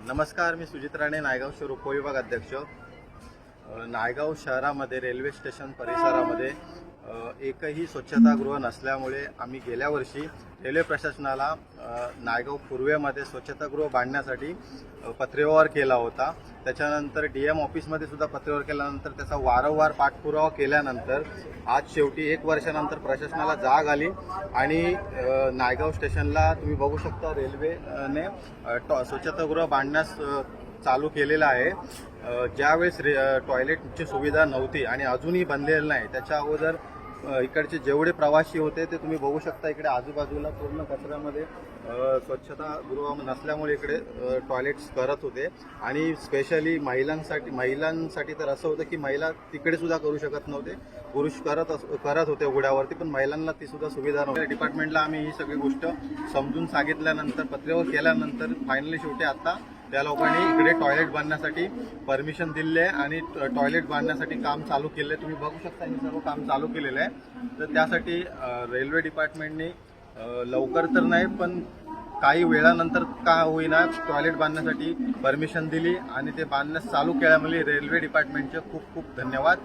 नमस्कार मी सुजित राणे नायगाव शहर उपविभाग अध्यक्ष नायगाव शहरामध्ये रेल्वे स्टेशन परिसरामध्ये एकही स्वच्छतागृह नसल्यामुळे आम्ही गेल्या वर्षी रेल्वे प्रशासनाला नायगाव पूर्वेमध्ये स्वच्छतागृह बांधण्यासाठी अ, पत्रव्यवहार केला होता. त्याच्यानंतर डी एम ऑफिसमध्ये सुद्धा पत्रव्यवहार केल्यानंतर त्याचा वारंवार पाठपुरावा केल्यानंतर आज शेवटी एक वर्षानंतर प्रशासनाला जाग आली. आणि नायगाव स्टेशनला तुम्ही बघू शकता रेल्वेने टॉ- स्वच्छतागृह बांधण्यास चालू केलेलं आहे. ज्यावेळेस रे टॉयलेटची सुविधा नव्हती आणि अजूनही बनलेलं नाही त्याच्या अगोदर इकडचे जेवढे प्रवासी होते ते तुम्ही बघू शकता इकडे आजूबाजूला पूर्ण कचऱ्यामध्ये स्वच्छता स्वच्छतागृह नसल्यामुळे इकडे टॉयलेट्स करत होते. आणि स्पेशली महिलांसाठी महिलांसाठी तर असं होतं की महिला तिकडे सुद्धा करू शकत नव्हते. पुरुष करत करत होते उघड्यावरती पण महिलांना ती सुद्धा सुविधा नव्हती. डिपार्टमेंटला आम्ही ही सगळी गोष्ट समजून सांगितल्यानंतर पत्रेवर केल्यानंतर फायनली शेवटी आता त्या लोकांनी इकडे टॉयलेट बांधण्यासाठी परमिशन दिले आहे आणि टॉयलेट बांधण्यासाठी काम चालू केलं आहे. तुम्ही बघू शकता हे सर्व काम चालू केलेलं आहे. तर त्यासाठी रेल्वे डिपार्टमेंटने लवकर तर नाही पण काही वेळानंतर का होईना टॉयलेट बांधण्यासाठी परमिशन दिली आणि ते बांधण्यास चालू केल्यामुळे रेल्वे डिपार्टमेंटचे खूप खूप धन्यवाद.